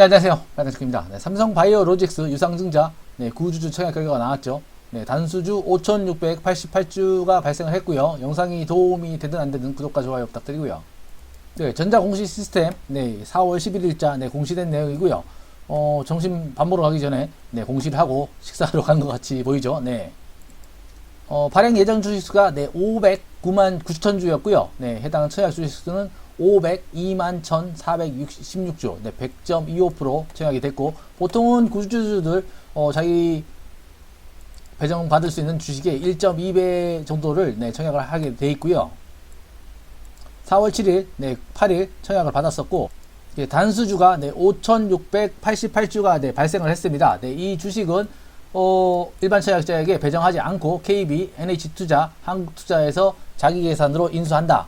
네, 안녕하세요. 반갑습니다. 네, 삼성 바이오 로직스 유상증자 네, 구주주 청약 결과가 나왔죠. 네, 단수주 5,688주가 발생을 했고요. 영상이 도움이 되든 안 되든 구독과 좋아요 부탁드리고요. 네, 전자 공시 시스템 네, 4월 11일자 네, 공시된 내용이고요. 어, 점심 밥 먹으러 가기 전에 네, 공시를 하고 식사하러 간 것 같이 보이죠. 네. 어, 발행 예정 주식수가 네, 509만 9천 주였고요. 네, 해당 청약 주식수는 502만 1,466주, 네, 100.25% 청약이 됐고, 보통은 구주주들, 어, 자기 배정 받을 수 있는 주식의 1.2배 정도를, 네, 청약을 하게 돼 있고요. 4월 7일, 네, 8일 청약을 받았었고, 예, 단수주가, 네, 5,688주가, 네, 발생을 했습니다. 네, 이 주식은, 어, 일반 청약자에게 배정하지 않고 KB, NH투자, 한국투자에서 자기 계산으로 인수한다.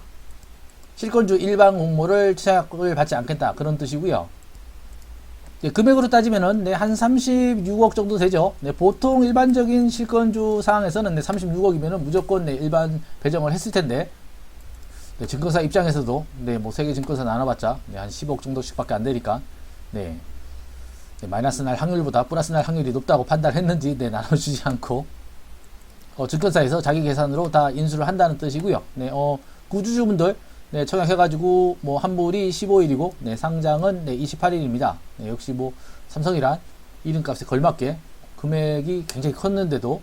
실권주 일반 공모를 청약을 받지 않겠다 그런 뜻이고요. 예, 금액으로 따지면은 네, 한 36억 정도 되죠. 네, 보통 일반적인 실권주 상황에서는 네, 36억이면은 무조건 네, 일반 배정을 했을 텐데 네, 증권사 입장에서도 네, 뭐 세계 증권사 나눠봤자 네, 한 10억 정도씩밖에 안 되니까 네, 네, 마이너스 날 확률보다 플러스 날 확률이 높다고 판단했는지 네, 나눠주지 않고 어, 증권사에서 자기 계산으로 다 인수를 한다는 뜻이고요. 네, 어, 구주주분들 네, 청약해가지고 뭐 환불이 15일이고 네, 상장은 네, 28일입니다. 네, 역시 뭐 삼성이란 이름값에 걸맞게 금액이 굉장히 컸는데도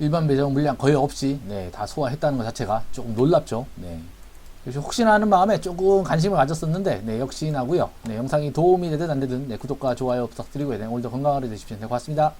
일반 배정 물량 거의 없이 네, 다 소화했다는 것 자체가 조금 놀랍죠. 네. 그래서 혹시나 하는 마음에 조금 관심을 가졌었는데 네, 역시 나고요. 네, 영상이 도움이 되든 안 되든 네, 구독과 좋아요 부탁드리고요. 네, 오늘도 건강하게 되십시오. 네, 고맙습니다.